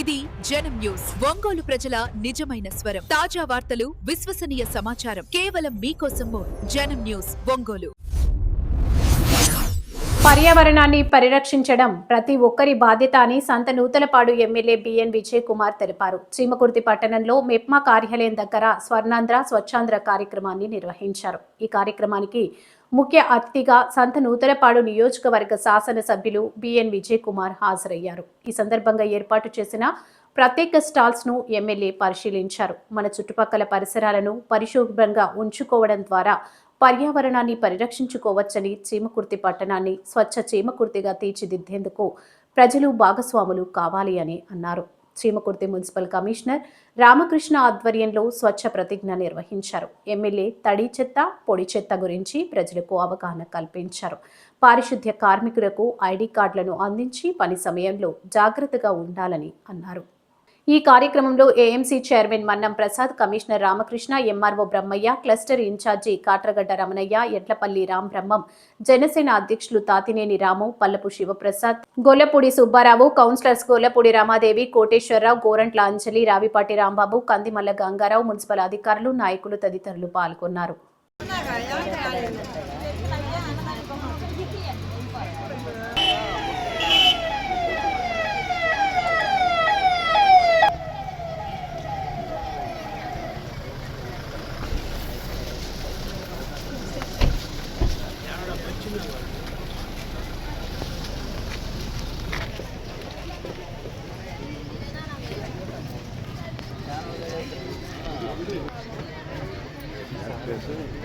ఇది జనం న్యూస్. ఒంగోలు ప్రజల నిజమైన స్వరం. తాజా వార్తలు విశ్వసనీయ సమాచారం. కేవలం మీకోసం జనం న్యూస్ ఒంగోలు. పర్యావరణాన్ని పరిరక్షించడం ప్రతి ఒక్కరి బాధ్యత అని Santhanuthalapadu MLA B N Vijay Kumar తెలిపారు. చీమకుర్తి పట్టణంలో మెప్మా కార్యాలయం దగ్గర స్వర్ణాంధ్ర స్వచ్ఛాంధ్ర కార్యక్రమాన్ని నిర్వహించారు. ఈ కార్యక్రమానికి ముఖ్య అతిథిగా సంత నూతలపాడు నియోజకవర్గ శాసనసభ్యులు బిఎన్ విజయ్ కుమార్ హాజరయ్యారు. ఈ సందర్భంగా ఏర్పాటు చేసిన ప్రత్యేక స్టాల్స్ను ఎమ్మెల్యే పరిశీలించారు. మన చుట్టుపక్కల పరిసరాలను పరిశుభ్రంగా ఉంచుకోవడం ద్వారా పర్యావరణాన్ని పరిరక్షించుకోవచ్చని చీమకుర్తి పట్టణాన్ని స్వచ్ఛ చీమకుర్తిగా తీర్చిదిద్దేందుకు ప్రజలు భాగస్వాములు కావాలి అని అన్నారు. చీమకుర్తి మున్సిపల్ కమిషనర్ రామకృష్ణ ఆధ్వర్యంలో స్వచ్ఛ ప్రతిజ్ఞ నిర్వహించారు. ఎమ్మెల్యే తడి చెత్త పొడి చెత్త గురించి ప్రజలకు అవగాహన కల్పించారు. పారిశుద్ధ్య కార్మికులకు ఐడి కార్డులను అందించి పని సమయంలో జాగ్రత్తగా ఉండాలని అన్నారు. ఈ కార్యక్రమంలో AMC chairman Mannam Prasad commissioner Ramakrishna MRO Brahmaiah cluster incharge Katragadda Ramanaiah Edlapalli Ram Brahmam Janasena అధ్యక్షులు తాతినేని రాము పల్లపు శివప్రసాద్ గొల్లపూడి సుబ్బారావు కౌన్సిలర్స్ గొల్లపూడి రామాదేవి కోటేశ్వరరావు గోరంట్ల అంజలి రావిపాటి రాంబాబు కందిమల్ల గంగారావు మున్సిపల్ అధికారులు నాయకులు తదితరులు పాల్గొన్నారు.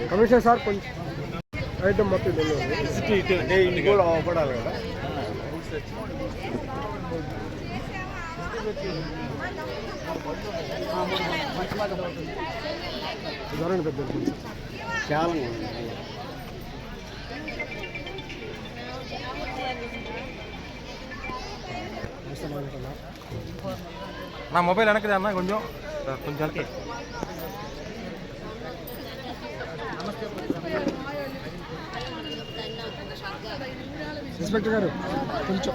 కమిషనర్ సార్ కొంచెం ఐటమ్ మొత్తం కూడా. పడాలి కదా. జ్వరం పెద్ద చాలా నా మొబైల్ వెనకది అన్న కొంచెం. కొంచెం ఇన్స్పెక్టర్ గారు కొంచెం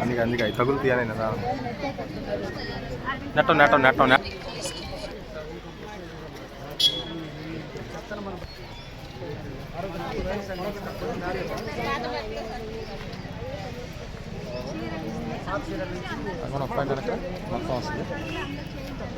అందుకే అందుకే అవి తగులు తీయాలి కదా నెట్టం నెట్టం నెట్టం నెట్ అక్కడ మొత్తం వస్తుంది.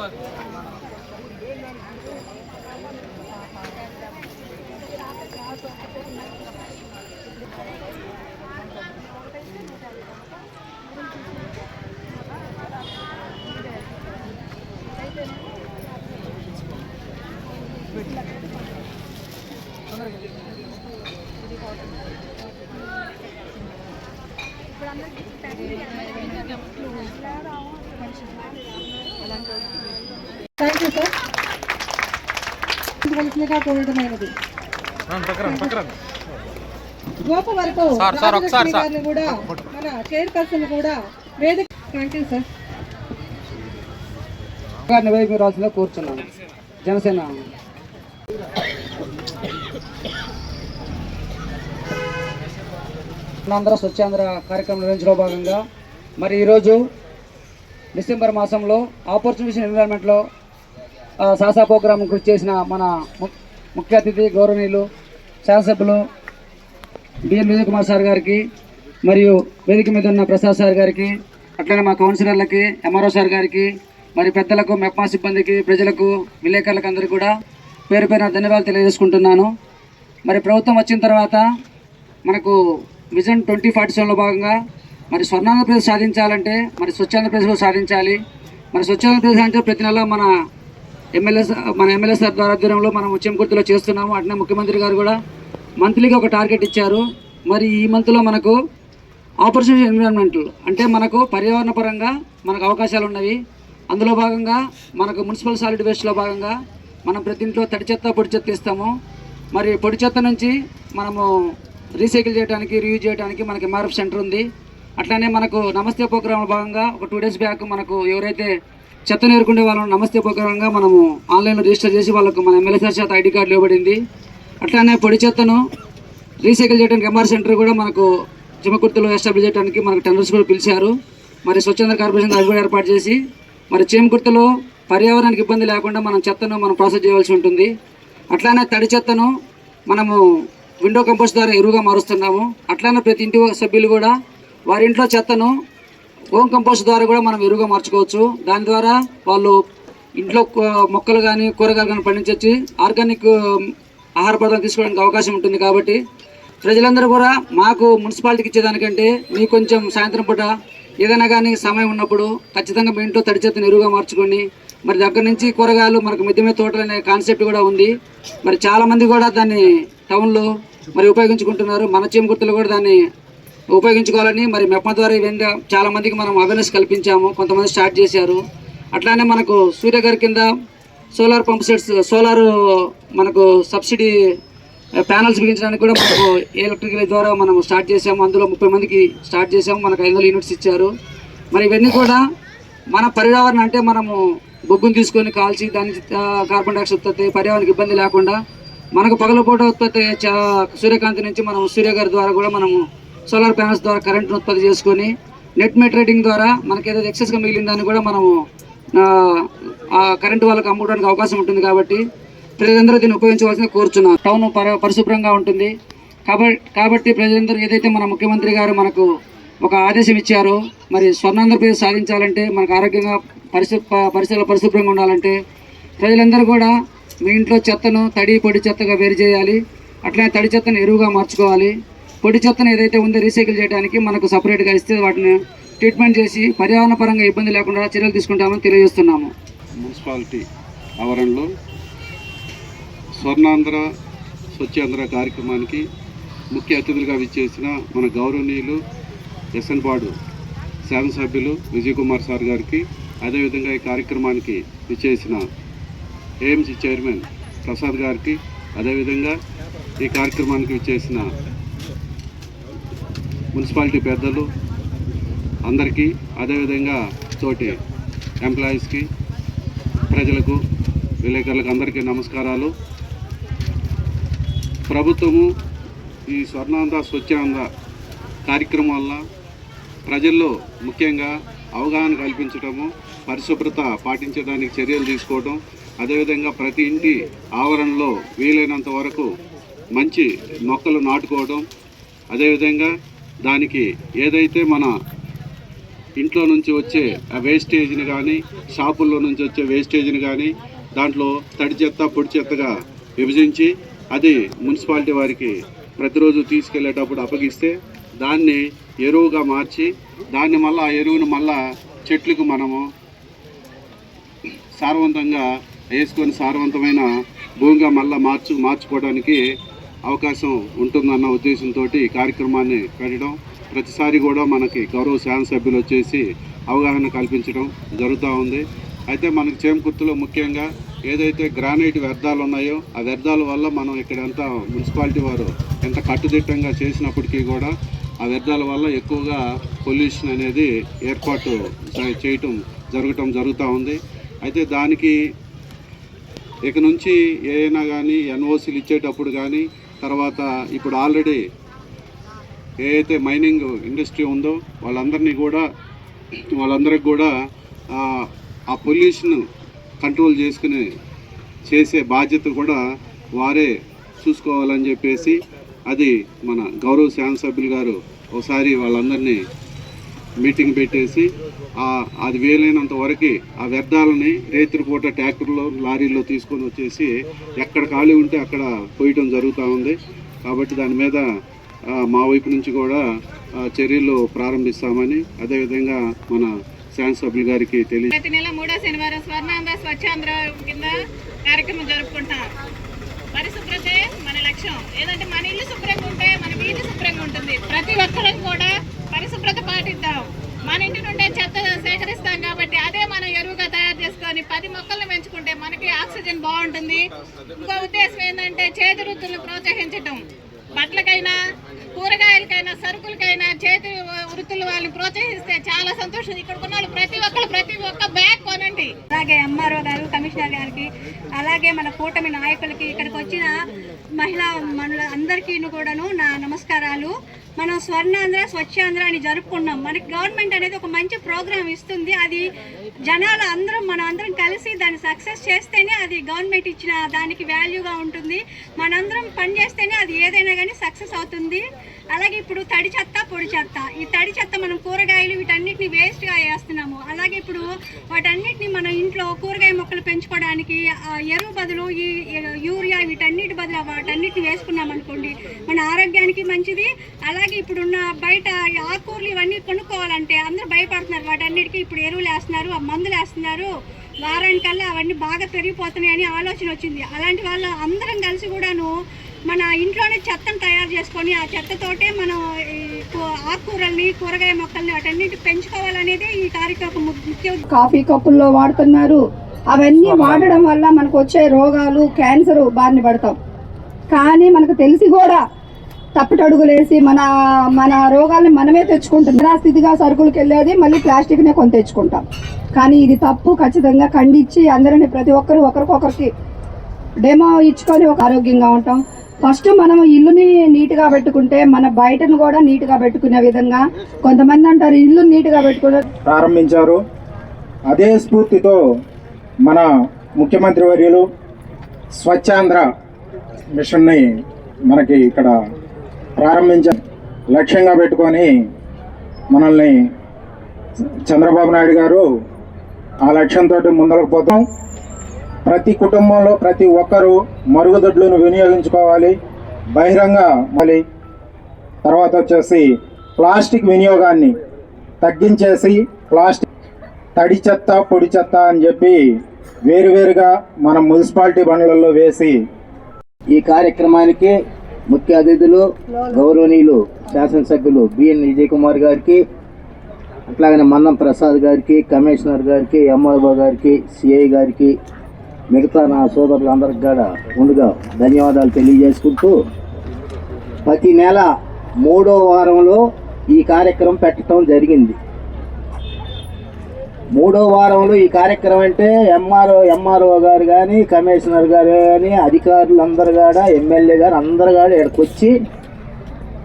థ్యాంక్ గోప వరకు. గారిని కూడా మన చైర్పర్సన్ కూడా వేదిక థ్యాంక్ సార్. గారిని వైపు రావాల్సిందిగా కోరుచున్నాను జనసేన. ఆంధ్ర స్వచ్ఛాంధ్ర కార్యక్రమం నిర్వహించడంలో భాగంగా మరి ఈరోజు డిసెంబర్ మాసంలో ఆపర్చునిటీ ఎన్విరాన్మెంట్లో సాసా ప్రోగ్రాం కృషి చేసిన మన ము- ముఖ్య అతిథి గౌరవనీయులు శాసనసభ్యులు బిఎన్ విజయ్ కుమార్ సార్ గారికి మరియు వేదిక మీద ఉన్న ప్రసాద్ సార్ గారికి అట్లనే మా కౌన్సిలర్లకి ఎంఆర్ఓ సార్ గారికి మరి పెద్దలకు మెప్మా సిబ్బందికి ప్రజలకు విలేకరులకు అందరికీ కూడా పేరు పేరున ధన్యవాదాలు తెలియజేసుకుంటున్నాను. మరి ప్రభుత్వం వచ్చిన తర్వాత మనకు విజన్ ట్వంటీ ఫార్టీ సెవెన్లో భాగంగా మరి స్వర్ణాంధ్రప్రదేశ్ సాధించాలంటే మరి స్వచ్ఛాంధ్రప్రదేశ్ సాధించాలి. మరి స్వచ్ఛాంధ్రప్రదేశ్ అంటే ప్రతి నెల మన ఎమ్మెల్యే మన ఎమ్మెల్యే సార్ ద్వారా ఆధ్వర్యంలో మనం చెంకుర్తిలో చేస్తున్నాము. అట్నే ముఖ్యమంత్రి గారు కూడా మంత్లీగా ఒక టార్గెట్ ఇచ్చారు. మరి ఈ మంత్లో మనకు ఆపర్చునిటీ ఎన్విరాన్మెంట్లు అంటే మనకు పర్యావరణ పరంగా మనకు అవకాశాలు ఉన్నవి. అందులో భాగంగా మనకు మున్సిపల్ సాలిడ్ వేస్ట్లో భాగంగా మనం ప్రతి ఇంట్లో తడి చెత్త పొడి చెత్త ఇస్తాము. మరి పొడి చెత్త నుంచి మనము రీసైకిల్ చేయడానికి రీయూజ్ చేయడానికి మనకి ఎంఆర్ఎఫ్ సెంటర్ ఉంది. అట్లానే మనకు నమస్తే ప్రోగ్రాంలో భాగంగా ఒక టూ డేస్ బ్యాక్ మనకు ఎవరైతే చెత్త నేర్కొండే వాళ్ళని నమస్తే ప్రోగ్రాంగా మనము ఆన్లైన్లో రిజిస్టర్ చేసి వాళ్ళకు మన ఎమ్మెల్యే సార్ చేత ఐడి కార్డు ఇవ్వబడింది. అట్లానే పొడి చెత్తను రీసైకిల్ చేయడానికి ఎంఆర్ సెంటర్ కూడా మనకు చిమకుర్తిలో ఎస్టాబ్లిష్ చేయడానికి మనకు టెండర్స్ కూడా పిలిచారు. మరి స్వచ్ఛంద కార్పొరేషన్ అది కూడా ఏర్పాటు చేసి మరి చేమకుర్తిలో పర్యావరణానికి ఇబ్బంది లేకుండా మనం చెత్తను మనం ప్రాసెస్ చేయవలసి ఉంటుంది. అట్లానే తడి చెత్తను మనము విండో కంపోస్ట్ ద్వారా ఎరువుగా మారుస్తున్నాము. అట్లానే ప్రతి ఇంటి సభ్యులు కూడా వారి ఇంట్లో చెత్తను హోమ్ కంపోస్ట్ ద్వారా కూడా మనం ఎరువుగా మార్చుకోవచ్చు. దాని ద్వారా వాళ్ళు ఇంట్లో మొక్కలు కానీ కూరగాయలు కానీ పండించవచ్చు ఆర్గానిక్ ఆహార పదార్థాలు తీసుకోవడానికి అవకాశం ఉంటుంది కాబట్టి ప్రజలందరూ కూడా మాకు మున్సిపాలిటీకి ఇచ్చేదానికంటే మీకు కొంచెం సాయంత్రం పూట ఏదైనా కానీ సమయం ఉన్నప్పుడు ఖచ్చితంగా మీ ఇంట్లో తడి చెత్తను ఎరువుగా మార్చుకొని మరి దగ్గర నుంచి కూరగాయలు మనకు మిద్దె మీద తోటలు అనే కాన్సెప్ట్ కూడా ఉంది. మరి చాలామంది కూడా దాన్ని టౌన్లో మరి ఉపయోగించుకుంటున్నారు. మన చీమకుర్తులు కూడా దాన్ని ఉపయోగించుకోవాలని మరి మెప్ప ద్వారా ఇవన్నీ చాలా మందికి మనం అవేర్నెస్ కల్పించాము కొంతమంది స్టార్ట్ చేశారు. అట్లానే మనకు సూర్యగారి కింద సోలార్ పంప్ సెట్స్ సోలార్ మనకు సబ్సిడీ ప్యానల్స్ eh, బిగించడానికి కూడా మనకు ఎలక్ట్రికల్ ద్వారా మనం స్టార్ట్ చేసాము అందులో ముప్పై మందికి స్టార్ట్ చేసాము మనకు ఐదు యూనిట్స్ ఇచ్చారు. మరి ఇవన్నీ కూడా మన పర్యావరణం అంటే మనము బొగ్గును తీసుకొని కాల్చి దాని కార్బన్ డైఆక్సైడ్ ఉత్పత్తి పర్యావరణానికి ఇబ్బంది లేకుండా మనకు పగలపూట ఉత్పత్తి అయ్యే చా- సూర్యకాంతి నుంచి మనం సూర్యగారి ద్వారా కూడా మనము సోలార్ ప్యానల్స్ ద్వారా కరెంట్ను ఉత్పత్తి చేసుకొని నెట్ మీటరేటింగ్ ద్వారా మనకి ఏదైతే ఎక్సెస్గా మిగిలిన దాన్ని కూడా మనము ఆ, కరెంటు వాళ్ళకి అమ్ముకోవడానికి అవకాశం ఉంటుంది కాబట్టి ప్రజలందరూ దీన్ని ఉపయోగించవలసిన కోరుచున్నాను. టౌన్ పర పరిశుభ్రంగా ఉంటుంది. కాబట్టి కాబట్టి ప్రజలందరూ ఏదైతే మన ముఖ్యమంత్రి గారు మనకు ఒక ఆదేశం ఇచ్చారో మరి స్వర్ణాంధ్రప్రదేశ్ సాధించాలంటే మనకు ఆరోగ్యంగా పరిశు పరిసరాలు పరిశుభ్రంగా ఉండాలంటే ప్రజలందరూ కూడా మీ ఇంట్లో చెత్తను తడి పొడి చెత్తగా వేరు చేయాలి. అట్లనే తడి చెత్తను ఎరువుగా మార్చుకోవాలి. పొడి చెత్తను ఏదైతే ఉందో రీసైకిల్ చేయడానికి మనకు సపరేట్గా ఇస్తే వాటిని ట్రీట్మెంట్ చేసి పర్యావరణ పరంగా ఇబ్బంది లేకుండా చర్యలు తీసుకుంటామని తెలియజేస్తున్నాము. మున్సిపాలిటీ ఆవరణలో స్వర్ణాంధ్ర స్వచ్ఛాంధ్ర కార్యక్రమానికి ముఖ్య అతిథులుగా విచ్చేసిన మన గౌరవనీయులు ఎస్ఎన్ పాడు శాసనసభ్యులు విజయ్ కుమార్ సార్ గారికి అదేవిధంగా ఈ కార్యక్రమానికి విచ్చేసిన ఏఎంసీ చైర్మన్ ప్రసాద్ గారికి అదేవిధంగా ఈ కార్యక్రమానికి విచ్చేసిన మున్సిపాలిటీ పెద్దలు అందరికీ అదేవిధంగా తోటి ఎంప్లాయీస్కి ప్రజలకు విలేకరులకు అందరికీ నమస్కారాలు. ప్రభుత్వము ఈ స్వర్ణాంద స్వచ్ఛాంధ్ర కార్యక్రమం వల్ల ప్రజల్లో ముఖ్యంగా అవగాహన కల్పించడము పరిశుభ్రత పాటించడానికి చర్యలు తీసుకోవడం అదేవిధంగా ప్రతి ఇంటి ఆవరణలో వీలైనంత వరకు మంచి మొక్కలు నాటుకోవడం అదేవిధంగా దానికి ఏదైతే మన ఇంట్లో నుంచి వచ్చే వేస్టేజ్ని కానీ షాపుల్లో నుంచి వచ్చే వేస్టేజ్ని కానీ దాంట్లో తడి చెత్త పొడి చెత్తగా విభజించి అది మున్సిపాలిటీ వారికి ప్రతిరోజు తీసుకెళ్ళేటప్పుడు అప్పగిస్తే దాన్ని ఎరువుగా మార్చి దాన్ని మళ్ళీ ఆ ఎరువును మళ్ళా చెట్లకు మనము సారవంతంగా వేసుకొని సారవంతమైన భూమిగా మళ్ళీ మార్చు మార్చుకోవడానికి అవకాశం ఉంటుందన్న ఉద్దేశంతో ఈ కార్యక్రమాన్ని పెట్టడం. ప్రతిసారి కూడా మనకి గౌరవ శాసనసభ్యులు వచ్చేసి అవగాహన కల్పించడం జరుగుతూ ఉంది. అయితే మనకి చేమకుర్తిలో ముఖ్యంగా ఏదైతే గ్రానైట్ వ్యర్థాలు ఉన్నాయో ఆ వ్యర్థాల వల్ల మనం ఇక్కడ ఎంత మున్సిపాలిటీ వారు ఎంత కట్టుదిట్టంగా చేసినప్పటికీ కూడా ఆ వ్యర్థాల వల్ల ఎక్కువగా పొల్యూషన్ అనేది ఏర్పాటు చేయటం జరగటం జరుగుతూ ఉంది. అయితే దానికి ఇక నుంచి ఏదైనా కానీ ఎన్ఓసీలు ఇచ్చేటప్పుడు కానీ తర్వాత ఇప్పుడు ఆల్రెడీ ఏదైతే మైనింగ్ ఇండస్ట్రీ ఉందో వాళ్ళందరినీ కూడా వాళ్ళందరికి కూడా ఆ, పొల్యూషన్ కంట్రోల్ చేసుకుని చేసే బాధ్యత కూడా వారే చూసుకోవాలని చెప్పేసి అది మన గౌరవ శాసనసభ్యులు గారు ఒకసారి వాళ్ళందరినీ మీటింగ్ పెట్టేసి అది వీలైనంత వరకు ఆ వ్యర్థాలని రేత్రిపూట ట్రాక్టర్లో లారీల్లో తీసుకొని వచ్చేసి ఎక్కడ ఖాళీ ఉంటే అక్కడ పోయటం జరుగుతూ ఉంది. కాబట్టి దాని మీద మా వైపు నుంచి కూడా చర్యలు ప్రారంభిస్తామని అదేవిధంగా మన శాసనసభ్యులు గారికి తెలియ ప్రతి నెల మూడో శనివారం స్వర్ణాంధ్ర స్వచ్ఛాంధ్ర కింద కార్యక్రమం జరుపుకుంటాం. పరిశుభ్రతే మన లక్ష్యం. ఏదంటే మన ఇల్లు శుభ్రంగా ఉంటే మన వీధి శుభ్రంగా ఉంటుంది. ప్రతి ఒక్కరం కూడా పరిశుభ్రత పాటిద్దాం. మన ఇంటి నుండే చెత్త సేకరిస్తాం కాబట్టి అదే మనం ఎరువుగా తయారు చేసుకొని పది మొక్కలను పెంచుకుంటే మనకి ఆక్సిజన్ బాగుంటుంది. ఇంకో ఉద్దేశం ఏంటంటే చేతి వృత్తులను ప్రోత్సహించటం. బట్టలకైనా కూరగాయలకైనా సరుకులకైనా చేతి వృత్తులు వాళ్ళని ప్రోత్సహిస్తే చాలా సంతోషం. ఇక్కడ ఉన్న ప్రతి ఒక్కరు ప్రతి ఒక్క బ్యాగ్ కొనండి. అలాగే ఎంఆర్ఓ గారు కమిషనర్ గారికి అలాగే మన కూటమి నాయకులకి ఇక్కడికి వచ్చిన మహిళా మనుల అందరికీ కూడాను నా నమస్కారాలు. మనం స్వర్ణాంధ్ర స్వచ్ఛాంధ్ర అని జరుపుకున్నాం మనకి గవర్నమెంట్ అనేది ఒక మంచి ప్రోగ్రామ్ ఇస్తుంది. అది జనాలు అందరం మనం అందరం కలిసి దాన్ని సక్సెస్ చేస్తేనే అది గవర్నమెంట్ ఇచ్చిన దానికి వాల్యూగా ఉంటుంది. మనందరం పని చేస్తేనే అది ఏదైనా కానీ సక్సెస్ అవుతుంది. అలాగే ఇప్పుడు తడి చెత్త పొడి చెత్త. ఈ తడి చెత్త మనం కూరగాయలు వీటన్నిటిని వేస్ట్గా వేస్తున్నాము. అలాగే ఇప్పుడు వాటన్నిటిని మన ఇంట్లో కూరగాయ మొక్కలు పెంచుకోవడానికి ఎరువు బదులు ఈ యూరియా వీటన్నిటి బదులు వాటన్నిటిని వేసుకున్నాం అనుకోండి మన ఆరోగ్యానికి మంచిది. అలాగే ఇప్పుడున్న బయట ఆకుకూరలు ఇవన్నీ కొనుక్కోవాలంటే అందరూ భయపడుతున్నారు. వాటన్నిటికీ ఇప్పుడు ఎరువులు వేస్తున్నారు మందులు వేస్తున్నారు. వారానికల్లా అవన్నీ బాగా పెరిగిపోతున్నాయని ఆలోచన వచ్చింది. అలాంటి వాళ్ళ అందరం కలిసి కూడాను మన ఇంట్లోనే చెత్తను తయారు చేసుకొని ఆ చెత్తతోటే మనం ఈ కూ- ఆకుకూరల్ని కూరగాయ మొక్కల్ని వాటన్నిటి పెంచుకోవాలనేది ఈ కార్యక్రమం ముఖ్య. కాఫీ కప్పుల్లో వాడుతున్నారు. అవన్నీ వాడడం వల్ల మనకు వచ్చే రోగాలు క్యాన్సర్ బారిన పడతాం. కానీ మనకు తెలిసి కూడా తప్పటడుగులేసి మన మన రోగాల్ని మనమే తెచ్చుకుంటాం. స్థితిగా సరుకులకు వెళ్ళేది మళ్ళీ ప్లాస్టిక్నే కొని తెచ్చుకుంటాం. కానీ ఇది తప్పు ఖచ్చితంగా ఖండించి అందరిని ప్రతి ఒక్కరు ఒకరికొకరికి డెమో ఇచ్చుకొని ఒక ఆరోగ్యంగా ఉంటాం. ఫస్ట్ మనం ఇల్లుని నీట్గా పెట్టుకుంటే మన బయటను కూడా నీట్గా పెట్టుకునే విధంగా కొంతమంది అంటారు ఇల్లు నీట్గా పెట్టుకునే ప్రారంభించారు. అదే స్ఫూర్తితో మన ముఖ్యమంత్రి వర్యులు స్వచ్ఛాంధ్ర మిషన్ని మనకి ఇక్కడ ప్రారంభించ లక్ష్యంగా పెట్టుకొని మనల్ని చంద్రబాబు నాయుడు గారు ఆ లక్ష్యంతో ముందరకు పోతాం. ప్రతి కుటుంబంలో ప్రతి ఒక్కరూ మరుగుదొడ్లను వినియోగించుకోవాలి. బహిరంగ మళ్ళీ తర్వాత వచ్చేసి ప్లాస్టిక్ వినియోగాన్ని తగ్గించేసి ప్లాస్టిక్ తడి చెత్త పొడి చెత్త అని చెప్పి వేరువేరుగా మన మున్సిపాలిటీ బండ్లలో వేసి ఈ కార్యక్రమానికి ముఖ్య అతిథులు గౌరవనీయులు శాసనసభ్యులు బిఎన్ విజయ్ కుమార్ గారికి అట్లాగనే మన్నం ప్రసాద్ గారికి కమిషనర్ గారికి ఎంఆర్ఓ గారికి సిఐ గారికి మిగతా నా సోదరులందరికి కూడా ముందుగా ధన్యవాదాలు తెలియజేసుకుంటూ ప్రతి నెల మూడో వారంలో ఈ కార్యక్రమం పెట్టడం జరిగింది. మూడో వారంలో ఈ కార్యక్రమం అంటే ఎంఆర్ఓ ఎంఆర్ఓ గారు కానీ కమిషనర్ గారు కానీ అధికారులు అందరు కూడా ఎమ్మెల్యే గారు అందరు కూడా ఇక్కడికి వచ్చి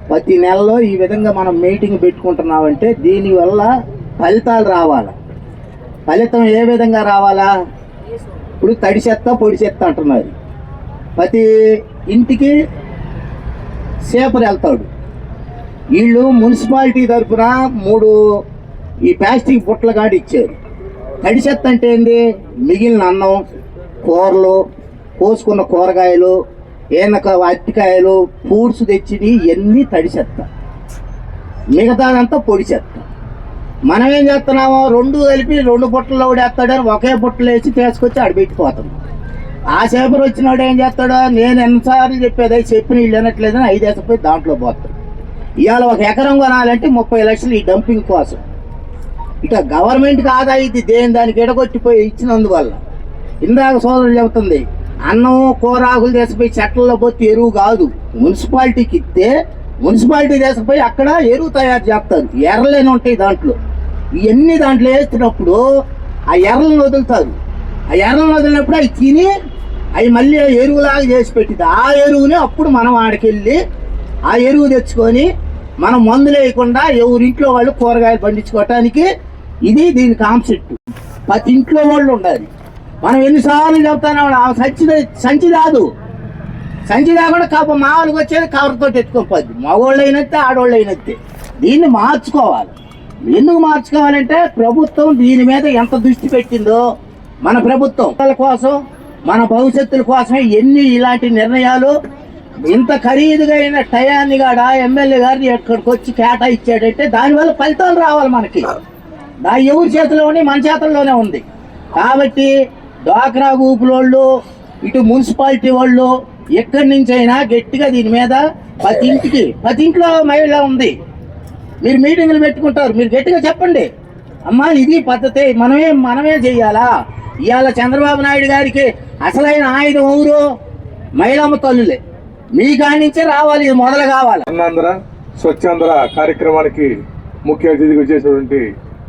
ప్రతి నెలలో ఈ విధంగా మనం మీటింగ్ పెట్టుకుంటున్నామంటే దీనివల్ల ఫలితాలు రావాలి? ఫలితం ఏ విధంగా రావాలా? ఇప్పుడు తడి చెత్త పొడి చెత్త అంటున్నారు. ప్రతి ఇంటికి సేపర్ వెళ్తాడు. వీళ్ళు మున్సిపాలిటీ తరఫున మూడు ఈ ప్లాస్టిక్ బుట్టలు కాడి ఇచ్చారు. తడి చెత్త అంటే ఏంది? మిగిలిన అన్నం కూరలు కోసుకున్న కూరగాయలు ఏనక అరటికాయలు ఫ్రూట్స్ తెచ్చినవి ఇవన్నీ తడి చెత్త మిగతాదంతా పొడి చెత్త మనం ఏం చేస్తున్నామో? రెండు కలిపి రెండు బుట్టలు ఓడేస్తాడని ఒకే బుట్టలు వేసి తీసుకొచ్చి ఆడబెట్టిపోతాం ఆ సేపర్ వచ్చినాడు ఏం చేస్తాడో? నేను ఎన్నిసార్లు చెప్పేది చెప్పిన వీళ్ళు వినట్లేదని ఐదేసపోయి దాంట్లో పోతాడు ఇవాళ ఒక ఎకరం కొనాలంటే ముప్పై లక్షలు ఈ డంపింగ్ కోసం. ఇక గవర్నమెంట్కి ఆదా ఇది? దేని దానికి ఎడగొట్టిపోయి ఇచ్చినందువల్ల. ఇందాక సోదరులు చెబుతుంది అన్నం కూరాకులు తీసుకుపోయి చెట్లలో పోతే ఎరువు కాదు. మున్సిపాలిటీకి ఇస్తే మున్సిపాలిటీ తీసుకుపోయి అక్కడ ఎరువు తయారు చేస్తారు. ఎర్రలేని ఉంటాయి దాంట్లో. ఇవన్నీ దాంట్లో వేస్తున్నప్పుడు ఆ ఎర్రలను వదులుతారు. ఆ ఎర్రలను వదిలినప్పుడు అవి తిని అవి మళ్ళీ ఎరువులాగా చేసి పెట్టింది ఆ ఎరువుని అప్పుడు మనం ఆడికెళ్ళి ఆ ఎరువు తెచ్చుకొని మనం మందులు వేయకుండా ఎవరింట్లో వాళ్ళు కూరగాయలు పండించుకోవటానికి ఇది దీని కాన్సెప్ట్ ప్రతి ఇంట్లో వాళ్ళు ఉండాలి మనం ఎన్నిసార్లు చెప్తానో ఆ సంచి సంచి రాదు. సంచి రాకుండా కాప మామూలుగా వచ్చేది కవర్తో ఎత్తుకొని పోద్ది. మగవాళ్ళు అయినట్టే ఆడవాళ్ళు అయినట్టే. దీన్ని మార్చుకోవాలి. ఎందుకు మార్చుకోవాలంటే ప్రభుత్వం దీని మీద ఎంత దృష్టి పెట్టిందో మన ప్రభుత్వం. కోసం మన భవిష్యత్తుల కోసం ఎన్ని ఇలాంటి నిర్ణయాలు ఇంత ఖరీదుగా అయిన టయాన్ని కాడ ఎమ్మెల్యే గారిని ఎక్కడికి వచ్చి కేటాయించాడంటే దానివల్ల ఫలితాలు రావాలి మనకి. నా ఎవరి చేతిలోనే మన చేతుల్లోనే ఉంది. కాబట్టి డ్వాక్రా గ్రూపులోళ్ళు ఇటు మున్సిపాలిటీ వాళ్ళు ఎక్కడి నుంచైనా గట్టిగా దీని మీద ప్రతి ఇంటికి ప్రతి ఇంట్లో మహిళ ఉంది. మీరు మీటింగ్లు పెట్టుకుంటారు. మీరు గట్టిగా చెప్పండి. అమ్మా ఇది పద్ధతి మనమే మనమే చేయాలా? ఇవాళ చంద్రబాబు నాయుడు గారికి అసలైన ఆయుధం ఊరు మహిళమ్మ తల్లులే. మీ కానించే నుంచే రావాలి ఇది మొదలు కావాలి. స్వర్ణాంధ్ర స్వచ్ఛాంధ్ర కార్యక్రమానికి ముఖ్య అతిథిగా చేసినటువంటి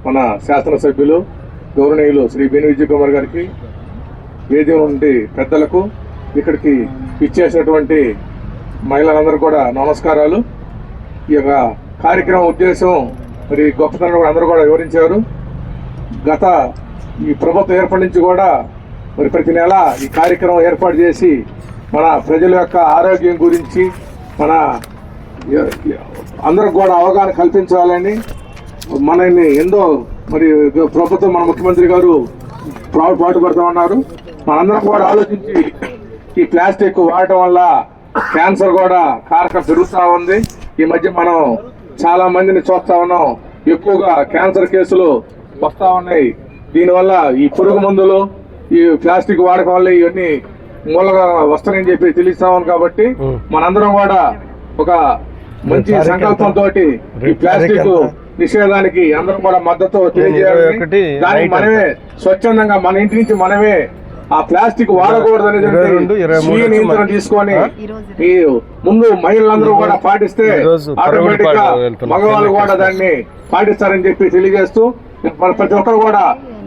మన శాసనసభ్యులు గౌరవనీయులు శ్రీ బేని విజయ్ కుమార్ గారికి వేదిక నుండి పెద్దలకు ఇక్కడికి ఇచ్చేసినటువంటి మహిళలందరూ కూడా నమస్కారాలు. ఈ యొక్క కార్యక్రమం ఉద్దేశం మరి గొప్పతనం కూడా అందరూ కూడా వివరించారు. గత ఈ ప్రభుత్వం ఏర్పడి నుంచి కూడా మరి ప్రతి నెల ఈ కార్యక్రమం ఏర్పాటు చేసి మన ప్రజల యొక్క ఆరోగ్యం గురించి మన అందరికి కూడా అవగాహన కల్పించాలని మనల్ని ఎంతో మరి ప్రభుత్వం మన ముఖ్యమంత్రి గారు ప్రా- పాటుపడుతూ ఉన్నారు. మనందరం కూడా ఆలోచించి ఈ ప్లాస్టిక్ వాడటం వల్ల క్యాన్సర్ కూడా కారకం పెరుగుతూ ఉంది. ఈ మధ్య మనం చాలా మందిని చూస్తా ఉన్నాం. ఎక్కువగా క్యాన్సర్ కేసులు వస్తా ఉన్నాయి. దీనివల్ల ఈ పురుగు మందులు ఈ ప్లాస్టిక్ వాడకం వల్ల ఇవన్నీ మూలంగా వస్తాయని చెప్పి తెలుస్తా ఉంది కాబట్టి మనందరం కూడా ఒక మంచి సంకల్పంతో ఈ ప్లాస్టిక్ నిషేధానికి అందరం కూడా మద్దతు తెలియజేయాలని దానికి మనమే స్వచ్ఛందంగా మన ఇంటి నుంచి మనమే ఆ ప్లాస్టిక్ వాడకూడదు అనేది స్వీయ నియంత్రణ తీసుకొని ఈ ముందు మహిళలందరూ కూడా పాటిస్తే ఆటోమేటిక్గా మగవాళ్ళు కూడా దాన్ని పాటిస్తారని చెప్పి తెలియజేస్తూ మన ప్రతి ఒక్కరు కూడా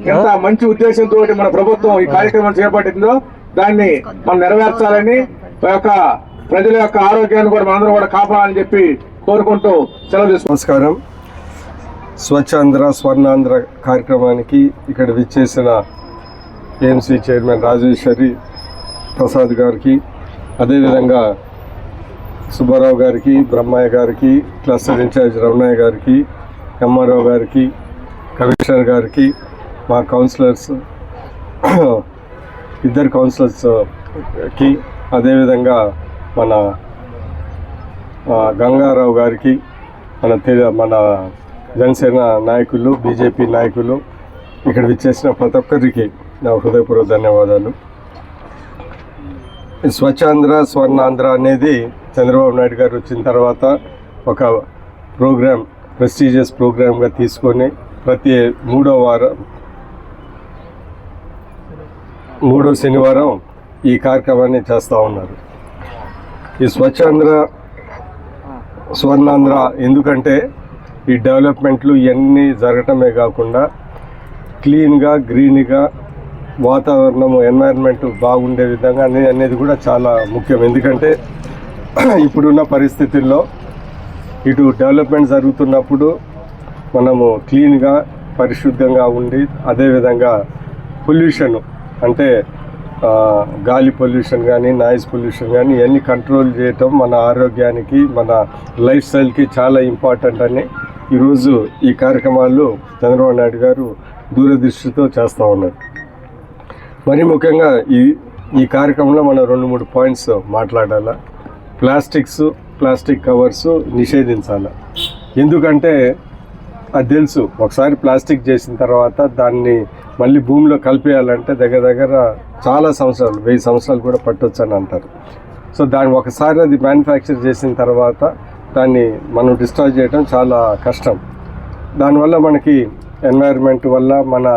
ఎంత మంచి ఉద్దేశంతో మన ప్రభుత్వం ఈ కార్యక్రమం చేపట్టిందో దాన్ని మనం నెరవేర్చాలని ఆ యొక్క ప్రజల యొక్క ఆరోగ్యాన్ని కూడా మనందరం కూడా కాపాడాలని చెప్పి కోరుకుంటూ సెలవు తీసుకుంటాం నమస్కారం. స్వచ్ఛాంధ్ర స్వర్ణాంధ్ర కార్యక్రమానికి ఇక్కడ విచ్చేసిన ఏఎంసీ చైర్మన్ రాజేశ్వరి ప్రసాద్ గారికి అదేవిధంగా సుబ్బారావు గారికి బ్రహ్మయ్య గారికి క్లస్టర్ ఇన్ఛార్జ్ రమణయ్య గారికి ఎంఆర్ఓ గారికి కమిషనర్ గారికి మా కౌన్సిలర్స్ ఇద్దరు కౌన్సిలర్స్కి అదేవిధంగా మన గంగారావు గారికి మన తెలు మన జనసేన నాయకులు బీజేపీ నాయకులు ఇక్కడ విచ్చేసిన ప్రతి ఒక్కరికి నా హృదయపూర్వక ధన్యవాదాలు. ఈ స్వచ్ఛాంధ్ర స్వర్ణాంధ్ర అనేది చంద్రబాబు నాయుడు గారు వచ్చిన తర్వాత ఒక ప్రోగ్రామ్ ప్రెస్టీజియస్ ప్రోగ్రామ్గా తీసుకొని ప్రతి మూడో వారం మూడో శనివారం ఈ కార్యక్రమాన్ని చేస్తూ ఉన్నారు. ఈ స్వచ్ఛాంధ్ర స్వర్ణాంధ్ర ఎందుకంటే ఈ డెవలప్మెంట్లు ఇవన్నీ జరగటమే కాకుండా క్లీన్గా గ్రీన్గా వాతావరణం ఎన్వైరన్మెంట్ బాగుండే విధంగా అనేది కూడా చాలా ముఖ్యం. ఎందుకంటే ఇప్పుడున్న పరిస్థితుల్లో ఇటు డెవలప్మెంట్ జరుగుతున్నప్పుడు మనము క్లీన్గా పరిశుద్ధంగా ఉండి అదేవిధంగా పొల్యూషన్ అంటే గాలి పొల్యూషన్ కానీ నాయిస్ పొల్యూషన్ కానీ ఇవన్నీ కంట్రోల్ చేయటం మన ఆరోగ్యానికి మన లైఫ్ స్టైల్కి చాలా ఇంపార్టెంట్ అని ఈరోజు ఈ కార్యక్రమాలు చంద్రబాబు నాయుడు గారు దూరదృష్టితో చేస్తూ ఉన్నారు. మరి ముఖ్యంగా ఈ ఈ కార్యక్రమంలో మనం రెండు మూడు పాయింట్స్ మాట్లాడాలా? ప్లాస్టిక్స్ ప్లాస్టిక్ కవర్స్ నిషేధించాలి? ఎందుకంటే అది తెలుసు ఒకసారి ప్లాస్టిక్ చేసిన తర్వాత దాన్ని మళ్ళీ భూమిలో కలిపేయాలంటే దగ్గర దగ్గర చాలా సంవత్సరాలు వెయ్యి సంవత్సరాలు కూడా పట్టొచ్చు అని అంటారు. సో దాన్ని ఒకసారి అది మ్యానుఫ్యాక్చర్ చేసిన తర్వాత దాన్ని మనం డిస్ట్రాయ్ చేయడం చాలా కష్టం. దానివల్ల మనకి ఎన్వైర్న్మెంట్ వల్ల మన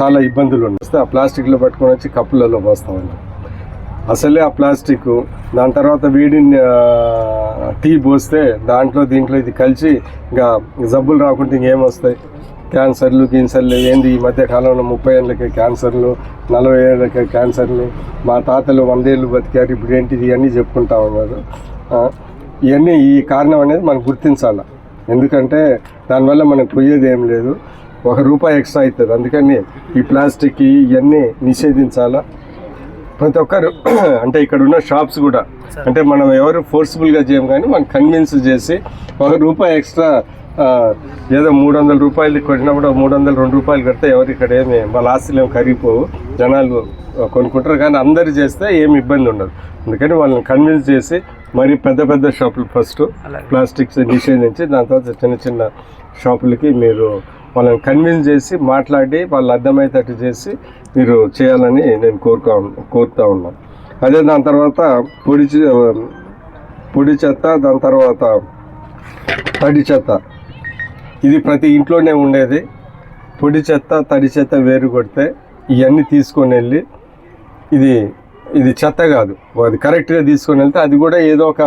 చాలా ఇబ్బందులు ఉన్నాయి. ఆ ప్లాస్టిక్లో పట్టుకొని వచ్చి కప్పులలో పోస్తూ ఉన్నాం అసలే ఆ ప్లాస్టిక్ దాని తర్వాత వేడి టీ పోస్తే దాంట్లో దీంట్లో ఇది కలిసి ఇంకా జబ్బులు రాకుండా ఇంకేం వస్తాయి? క్యాన్సర్లు గిన్సర్లు ఏంది ఈ మధ్య కాలంలో ముప్పై ఏళ్ళకి క్యాన్సర్లు నలభై ఏళ్ళకి క్యాన్సర్లు మా తాతలు వందేళ్ళు బతికారు ఇప్పుడు ఏంటిది ఇవన్నీ చెప్పుకుంటా ఉన్నారు. ఇవన్నీ ఈ కారణం అనేది మనం గుర్తించాలి. ఎందుకంటే దానివల్ల మనకు పోయేది ఏం లేదు. ఒక రూపాయి ఎక్స్ట్రా అవుతుంది. అందుకని ఈ ప్లాస్టిక్ ఇవన్నీ నిషేధించాలా. ప్రతి ఒక్కరు అంటే ఇక్కడ ఉన్న షాప్స్ కూడా అంటే మనం ఎవరు ఫోర్స్ఫుల్గా చేయం కానీ మనం కన్విన్స్ చేసి ఒక రూపాయి ఎక్స్ట్రా ఏదో మూడు వందల రూపాయలు కొట్టినప్పుడు మూడు వందలు రెండు రూపాయలు కడితే ఎవరు ఇక్కడ ఏమి వాళ్ళ ఆస్తులు ఏమి కరిగిపోవు. జనాలు కొనుక్కుంటారు కానీ అందరు చేస్తే ఏమి ఇబ్బంది ఉండదు. అందుకని వాళ్ళని కన్విన్స్ చేసి మరి పెద్ద పెద్ద షాపులు ఫస్ట్ ప్లాస్టిక్స్ నిషేధించి దాని తర్వాత చిన్న చిన్న షాపులకి మీరు వాళ్ళని కన్విన్స్ చేసి మాట్లాడి వాళ్ళు అర్థమయ్యేటట్టు చేసి మీరు చేయాలని నేను కోరుకో కోరుతా ఉన్నాను అదే దాని తర్వాత పొడి పొడి చెత్త దాని తర్వాత తడి చెత్త. ఇది ప్రతి ఇంట్లోనే ఉండేది. పొడి చెత్త తడి చెత్త వేరు కొడితే ఇవన్నీ తీసుకొని వెళ్ళి ఇది ఇది చెత్త కాదు. అది కరెక్ట్గా తీసుకొని వెళ్తే అది కూడా ఏదో ఒక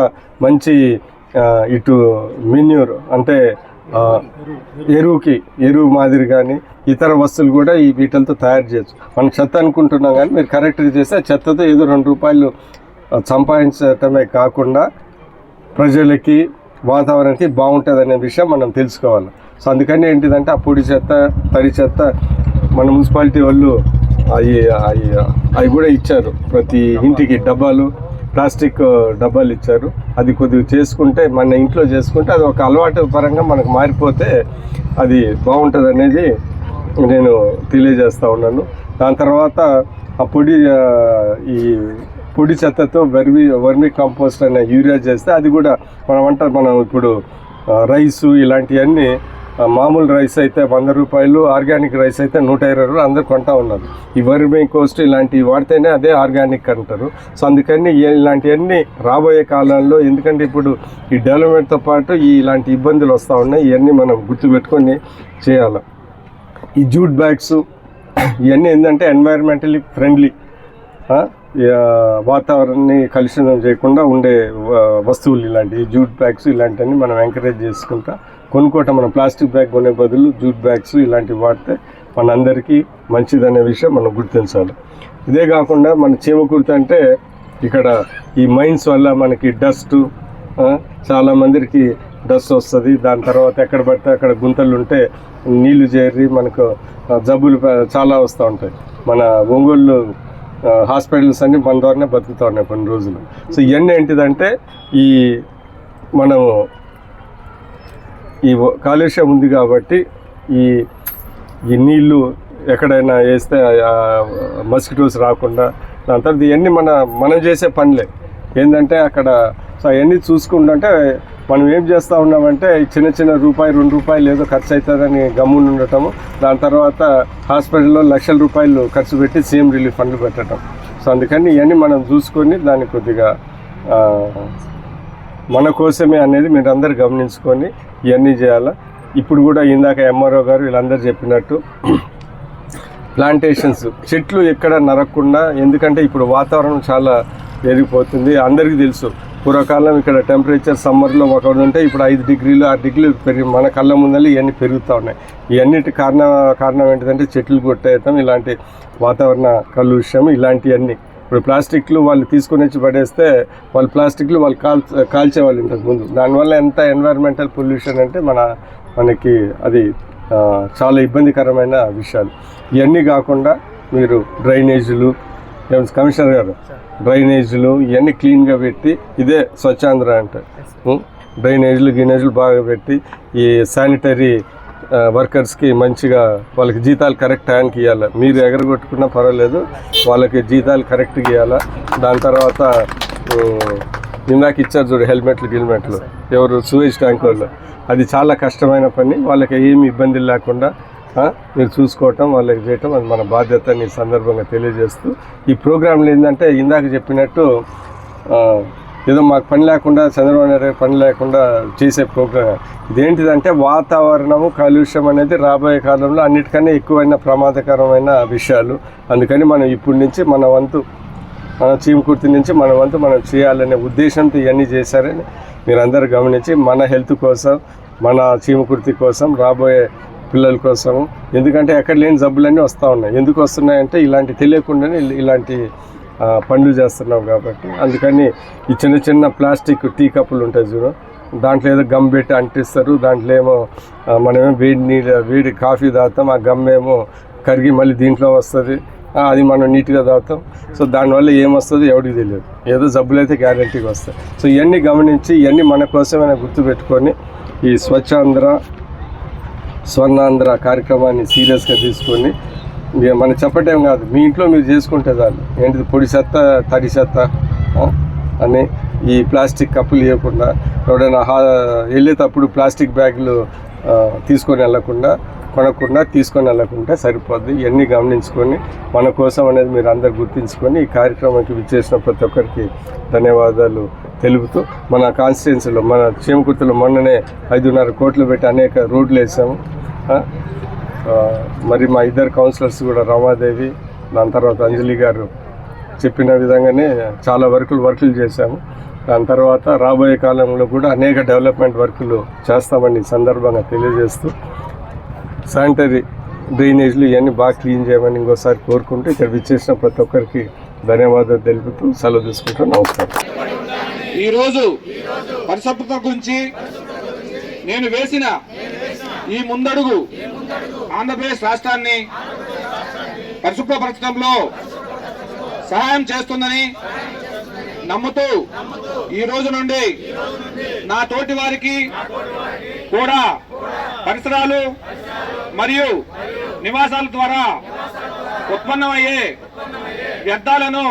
మంచి ఇటు మిన్యూర్ అంటే ఎరువుకి ఎరువు మాదిరి కానీ ఇతర వస్తువులు కూడా ఈ వీటితో తయారు చేయొచ్చు. మనం చెత్త అనుకుంటున్నాం కానీ మీరు కరెక్ట్గా చేస్తే చెత్తతో ఏదో రెండు రూపాయలు సంపాదించటమే కాకుండా ప్రజలకి వాతావరణానికి బాగుంటుంది అనే విషయం మనం తెలుసుకోవాలి. సో అందుకని ఏంటిదంటే ఆ పొడి చెత్త తడి చెత్త మన మున్సిపాలిటీ వాళ్ళు అవి అవి అవి కూడా ఇచ్చారు. ప్రతి ఇంటికి డబ్బాలు ప్లాస్టిక్ డబ్బాలు ఇచ్చారు. అది కొద్దిగా చేసుకుంటే మన ఇంట్లో చేసుకుంటే అది ఒక అలవాటు పరంగా మనకు మారిపోతే అది బాగుంటుంది అనేది నేను తెలియజేస్తా ఉన్నాను. దాని తర్వాత ఆ పొడి ఈ పొడి చెత్తతో వర్మి వర్మి కంపోస్ట్ అనే యూరియా చేస్తే అది కూడా మనం అంటారు మనం ఇప్పుడు రైసు ఇలాంటివన్నీ మామూలు రైస్ అయితే వంద రూపాయలు ఆర్గానిక్ రైస్ అయితే నూట ఇరవై రూపాయలు అందరు కొంటా ఉన్నారు. ఈ వర్మి కోస్ట్ ఇలాంటివి వాడితేనే అదే ఆర్గానిక్ అంటారు. సో అందుకని ఇలాంటివన్నీ రాబోయే కాలంలో ఎందుకంటే ఇప్పుడు ఈ డెవలప్మెంట్తో పాటు ఈ ఇలాంటి ఇబ్బందులు వస్తూ ఉన్నాయి. ఇవన్నీ మనం గుర్తుపెట్టుకొని చేయాలి. ఈ జూట్ బ్యాగ్స్ ఇవన్నీ ఏంటంటే ఎన్వైరన్మెంటలీ ఫ్రెండ్లీ వాతావరణాన్ని కలుషితం చేయకుండా ఉండే వ- వస్తువులు ఇలాంటివి జూట్ బ్యాగ్స్ ఇలాంటివన్నీ మనం ఎంకరేజ్ చేసుకుంటా కొనుక్కోవటం మనం ప్లాస్టిక్ బ్యాగ్ కొనే బదులు జూట్ బ్యాగ్స్ ఇలాంటివి వాడితే మనందరికీ మంచిదనే విషయం మనం గుర్తించాలి. ఇదే కాకుండా మన చీమకుర్తి అంటే ఇక్కడ ఈ మైన్స్ వల్ల మనకి డస్ట్ చాలా మందికి డస్ట్ వస్తుంది. దాని తర్వాత ఎక్కడ పడితే అక్కడ గుంతలు ఉంటే నీళ్ళు చేరి మనకు జబ్బులు చాలా వస్తూ ఉంటాయి. మన ఒంగోలు హాస్పిటల్స్ అన్ని మన ద్వారానే బతుకుతూ ఉన్నాయి కొన్ని రోజులు. సో ఇవన్నీ ఏంటిదంటే ఈ మనము ఈ కాలుష్యం ఉంది కాబట్టి ఈ ఈ నీళ్ళు ఎక్కడైనా వేస్తే మస్కిటోస్ రాకుండా దాని తర్వాత ఇవన్నీ మన మనం చేసే పనులే. ఏంటంటే అక్కడ సో అవన్నీ చూసుకుంటుంటే మనం ఏం చేస్తూ ఉన్నామంటే చిన్న చిన్న రూపాయి రెండు రూపాయలు ఏదో ఖర్చు అవుతుందని గమ్మున ఉండటము. దాని తర్వాత హాస్పిటల్లో లక్షల రూపాయలు ఖర్చు పెట్టి సీఎం రిలీఫ్ ఫండ్లు పెట్టడం సో అందుకని ఇవన్నీ మనం చూసుకొని దాన్ని కొద్దిగా మన కోసమే అనేది మీరు అందరు గమనించుకొని ఇవన్నీ చేయాలా? ఇప్పుడు కూడా ఇందాక ఎంఆర్ఓ గారు వీళ్ళందరూ చెప్పినట్టు ప్లాంటేషన్స్ చెట్లు ఎక్కడ నరకకుండా ఎందుకంటే ఇప్పుడు వాతావరణం చాలా పెరిగిపోతుంది అందరికీ తెలుసు పూర్వకాలం ఇక్కడ టెంపరేచర్ సమ్మర్లో ఒక ఉంటే ఇప్పుడు ఐదు డిగ్రీలు ఆరు డిగ్రీలు పెరిగి మన కళ్ళ ముందర ఇవన్నీ పెరుగుతూ ఉన్నాయి. ఇవన్నిటి కారణ కారణం ఏంటిదంటే చెట్లు కొట్టేయటం ఇలాంటి వాతావరణ కలుష్యం ఇలాంటివన్నీ. ఇప్పుడు ప్లాస్టిక్లు వాళ్ళు తీసుకొని వచ్చి పడేస్తే వాళ్ళు ప్లాస్టిక్లు వాళ్ళు కాల్ కాల్చే వాళ్ళు ఇంతకు ముందు. దానివల్ల ఎంత ఎన్వైరన్మెంటల్ పొల్యూషన్ అంటే మన మనకి అది చాలా ఇబ్బందికరమైన విషయాలు. ఇవన్నీ కాకుండా మీరు డ్రైనేజీలు కమిషనర్ గారు డ్రైనేజీలు ఇవన్నీ క్లీన్గా పెట్టి ఇదే స్వచ్ఛాంధ్ర అంటే? డ్రైనేజీలు గినేజీలు బాగా పెట్టి ఈ శానిటరీ వర్కర్స్కి మంచిగా వాళ్ళకి జీతాలు కరెక్ట్ టైంకి ఇవ్వాలి మీరు ఎగరగొట్టుకున్నా పర్వాలేదు వాళ్ళకి జీతాలు కరెక్ట్గా ఇవ్వాలి దాని తర్వాత ఇందాక ఇచ్చారు చూడు హెల్మెట్లు గిల్మెట్లు. ఎవరు సూయేజ్ ట్యాంక్ వాళ్ళు. అది చాలా కష్టమైన పని. వాళ్ళకి ఏమి ఇబ్బంది లేకుండా మీరు చూసుకోవటం వాళ్ళకి చేయటం అది మన బాధ్యత ఈ సందర్భంగా తెలియజేస్తూ ఈ ప్రోగ్రాంలు ఏంటంటే ఇందాక చెప్పినట్టు ఏదో మాకు పని లేకుండా చంద్రబాబు నాయుడు పని లేకుండా చేసే ప్రోగ్రామ్ ఇదేంటిదంటే వాతావరణము కాలుష్యం అనేది రాబోయే కాలంలో అన్నిటికన్నా ఎక్కువైన ప్రమాదకరమైన విషయాలు. అందుకని మనం ఇప్పటి నుంచి మన వంతు మన చీమకుర్తి నుంచి మన వంతు మనం చేయాలనే ఉద్దేశంతో ఇవన్నీ చేశారని మీరందరూ గమనించి మన హెల్త్ కోసం మన చీమకుర్తి కోసం రాబోయే పిల్లల కోసం. ఎందుకంటే ఎక్కడ లేని జబ్బులన్నీ వస్తూ ఉన్నాయి. ఎందుకు వస్తున్నాయంటే ఇలాంటి తెలియకుండానే ఇలాంటి పండ్లు పనులు చేస్తున్నాం కాబట్టి. అందుకని ఈ చిన్న చిన్న ప్లాస్టిక్ టీ కప్పులు ఉంటాయి చూడు. దాంట్లో ఏదో గమ్ పెట్టి అంటిస్తారు. దాంట్లో ఏమో మనమే మనమేమో వేడి నీళ్ళు వేడి కాఫీ తాగుతాం. ఆ గమ్ ఏమో కరిగి మళ్ళీ దీంట్లో వస్తుంది. అది మనం నీట్గా తాగుతాం. సో దానివల్ల ఏమొస్తుందో ఎవరికి తెలియదు. ఏదో జబ్బులు అయితే గ్యారంటీగా వస్తాయి. సో ఇవన్నీ గమనించి ఇవన్నీ మన కోసమైనా గుర్తుపెట్టుకొని ఈ స్వచ్ఛాంధ్ర స్వర్ణాంధ్ర కార్యక్రమాన్ని సీరియస్గా తీసుకొని మనం చెప్పటం కాదు. మీ ఇంట్లో మీరు చేసుకుంటే చాలు. ఏంటిది పొడి చెత్త తడి చెత్త అని ఈ ప్లాస్టిక్ కప్పులు ఇవ్వకుండా ఎవడైనా హా వెళ్ళేటప్పుడు ప్లాస్టిక్ బ్యాగులు తీసుకొని వెళ్ళకుండా కొనకుండా తీసుకొని వెళ్ళకుండా సరిపోద్ది. ఇవన్నీ గమనించుకొని మన కోసం అనేది మీరు అందరు గుర్తించుకొని ఈ కార్యక్రమానికి విచ్చేసిన ప్రతి ఒక్కరికి ధన్యవాదాలు తెలుపుతూ మన కాన్స్టిట్యున్సీలో మన చీమకుర్తిలో మొన్ననే ఐదున్నర కోట్లు పెట్టి అనేక రోడ్లు వేసాము. మరి మా ఇద్దరు కౌన్సిలర్స్ కూడా రమాదేవి దాని తర్వాత అంజలి గారు చెప్పిన విధంగానే చాలా వర్కులు వర్కులు చేశాము. దాని తర్వాత రాబోయే కాలంలో కూడా అనేక డెవలప్మెంట్ వర్కులు చేస్తామని సందర్భంగా తెలియజేస్తూ శానిటరీ డ్రైనేజ్లు ఇవన్నీ బాగా క్లీన్ చేయమని ఇంకోసారి కోరుకుంటూ ఇక్కడ విచ్చేసిన ప్రతి ఒక్కరికి ధన్యవాదాలు తెలుపుతూ సెలవు తీసుకుంటూ నమస్కారం. ఈరోజు పరిశుభ్రత గురించి నేను వేసిన ఈ ముందడుగు ఆంధ్రప్రదేశ్ రాష్ట్రాన్ని పరిశుభ్రపరచడంలో సహాయం చేస్తుందని నమ్ముతూ ఈ రోజు నుండి నా తోటి వారికి కూడా పరిసరాలు మరియు నివాసాల ద్వారా ఉత్పన్నమయ్యే వ్యర్థాలను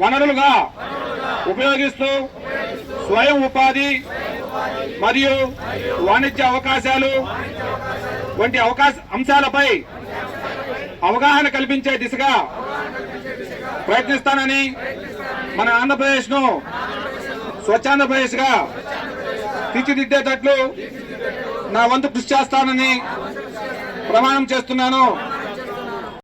వనరులుగా ఉపయోగిస్తూ స్వయం ఉపాధి మరియు వాణిజ్య అవకాశాలు వంటి అవకాశ అంశాలపై అవగాహన కల్పించే దిశగా ప్రయత్నిస్తానని మన ఆంధ్రప్రదేశ్ను స్వచ్ఛాంధ్రప్రదేశ్గా తీర్చిదిద్దేటట్లు నా వంతు కృషి చేస్తానని ప్రమాణం చేస్తున్నాను.